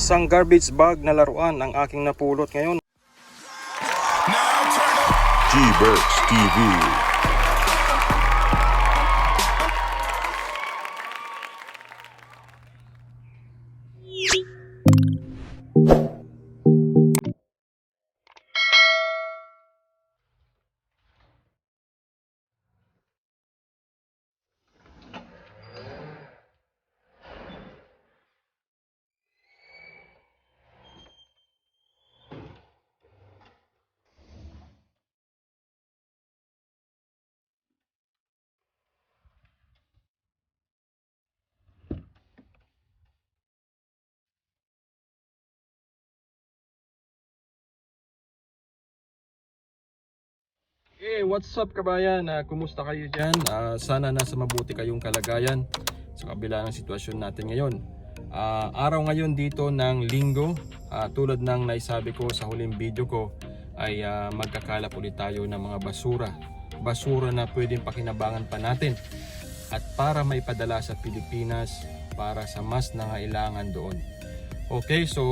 Isang garbage bag na laruan ang aking napulot ngayon. G-Berks TV. Hey, what's up kabayan? Ah, kumusta kayo dyan? Ah, sana nasa mabuti kayong kalagayan sa kabila ng sitwasyon natin ngayon. Ah, araw ngayon dito ng linggo, ah, tulad ng naisabi ko sa huling video ko, ay ah, magkakalap ulit tayo ng mga basura. Basura na pwedeng pakinabangan pa natin at para maipadala sa Pilipinas para sa mas nangailangan doon. Okay, so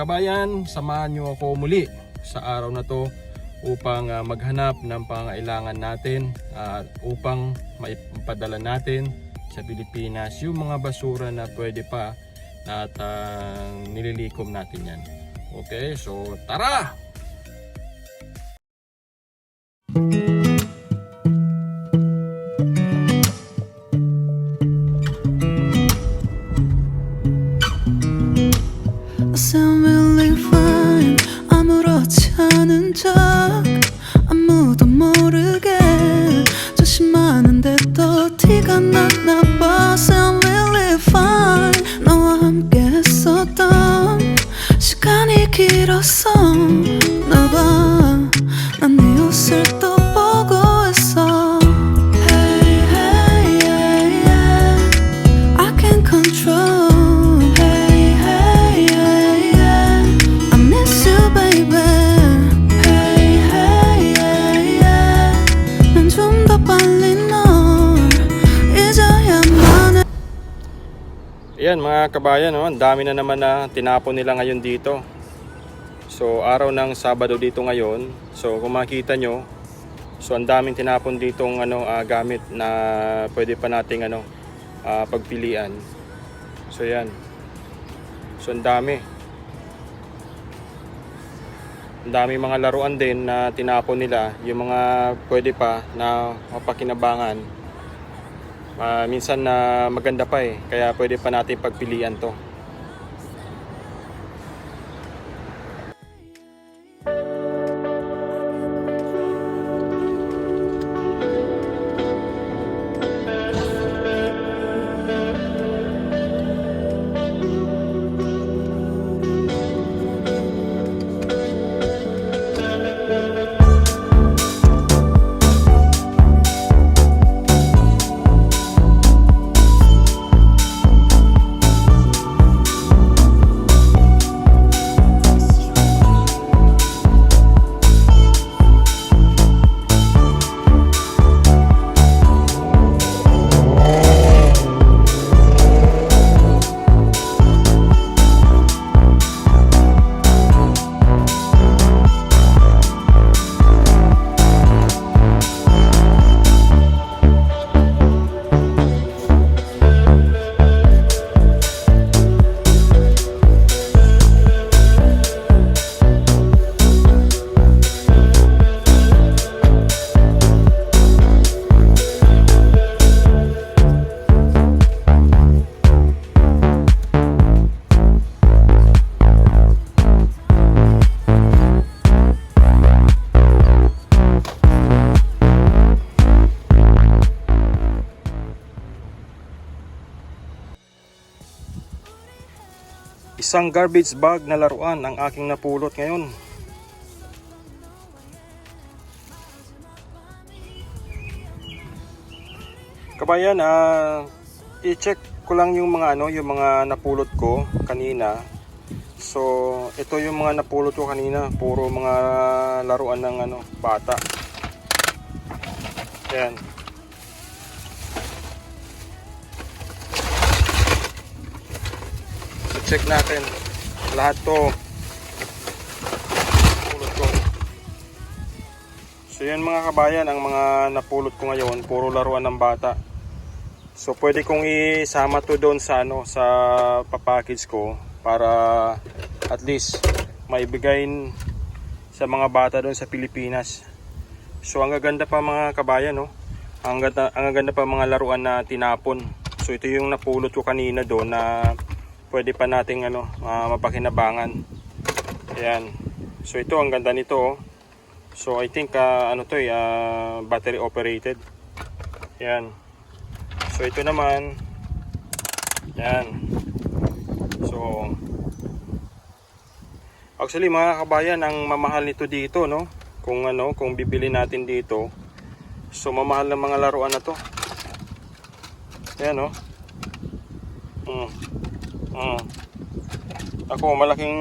kabayan, samahan nyo ako muli sa araw na to upang ah, maghanap ng pangailangan natin at upang maipadala natin sa Pilipinas yung mga basura na pwede pa at ah, nililikom natin yan. Okay, so tara! I Ayan mga kabayan, no? ang dami na naman na tinapon nila ngayon dito. So araw ng Sabado dito ngayon. So kung makita nyo, so ang daming tinapon ditong ano, ah, gamit na pwede pa nating ano, ah, pagpilian. So yan. So ang dami. Ang dami mga laruan din na tinapon nila. Yung mga pwede pa na mapakinabangan. Ah, minsan na maganda pa eh. Kaya pwede pa natin pagpilian to. Isang garbage bag na laruan ang aking napulot ngayon. Kabayan, ah i-check ko lang yung mga ano, yung mga napulot ko kanina. So, ito yung mga napulot ko kanina, puro mga laruan ng ano, bata. Ayan. Check natin. lahat to. Pulot ko. So yan mga kabayan, ang mga napulot ko ngayon, puro laruan ng bata. So pwede kong isama to doon sa ano sa papackage ko para at least maibigay sa mga bata doon sa Pilipinas. So ang gaganda pa mga kabayan no. Ang ganda, ang gaganda pa mga laruan na tinapon. So ito yung napulot ko kanina doon na pwede pa nating ano ah, mapakinabangan. Ayan. So ito ang ganda nito oh. So I think ah, ano to eh, ah, battery operated. Ayan. So ito naman yan. So Actually mga kabayan, ang mamahal nito dito no. Kung ano, kung bibili natin dito. So mamahal ng mga laruan na to. Ayan no. Mm. Mm. Ako malaking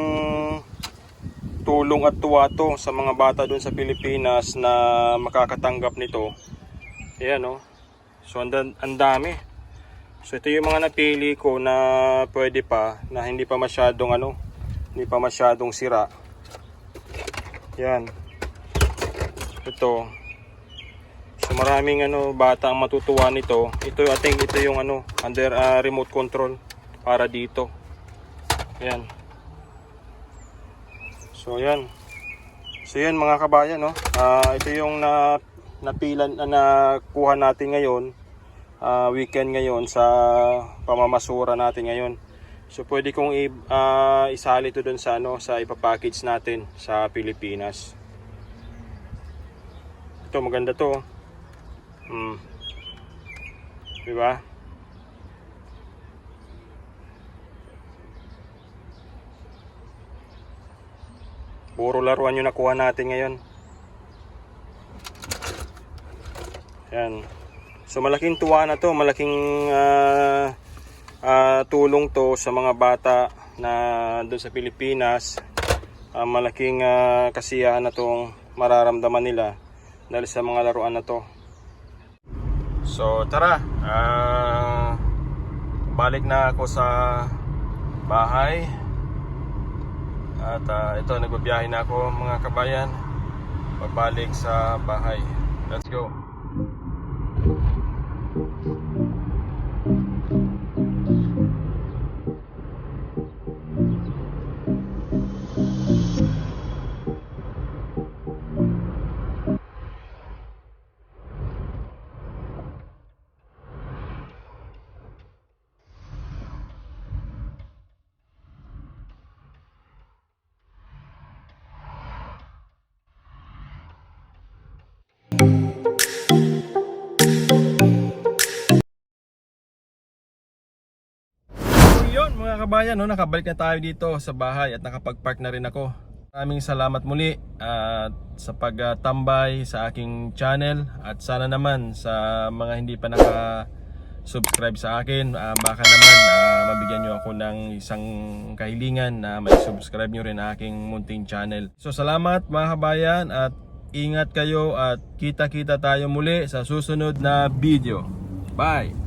tulong at tuwa to sa mga bata doon sa Pilipinas na makakatanggap nito. Ayan no. So ang, dami. So ito yung mga napili ko na pwede pa na hindi pa masyadong ano, hindi pa masyadong sira. Yan. Ito. So maraming ano bata ang matutuwa nito. Ito I think ito yung ano under ah, remote control para dito. Yan. So yan. So yan mga kabayan no. Ah, ito yung na napilan na nakuha natin ngayon. ah, weekend ngayon sa pamamasura natin ngayon. So pwede kong i, ah, isali ito doon sa ano sa ipapackage natin sa Pilipinas. Ito maganda to. oh. Hmm. 'Di ba? Puro laruan yung nakuha natin ngayon. Yan. So malaking tuwa na to, malaking ah, ah, tulong to sa mga bata na doon sa Pilipinas. Ah, malaking ah, kasiyahan na tong mararamdaman nila dahil sa mga laruan na to. So tara, ah, balik na ako sa bahay. At ah, ito, nagbabiyahe na ako mga kabayan. Pabalik sa bahay. Let's go. Kabayan, no, nakabalik na tayo dito sa bahay at nakapag-park na rin ako. Maraming salamat muli at sa pagtambay sa aking channel at sana naman sa mga hindi pa naka subscribe sa akin ah, baka naman ah, mabigyan nyo ako ng isang kahilingan na may subscribe nyo rin aking munting channel. So salamat mga kabayan at ingat kayo at kita kita tayo muli sa susunod na video. Bye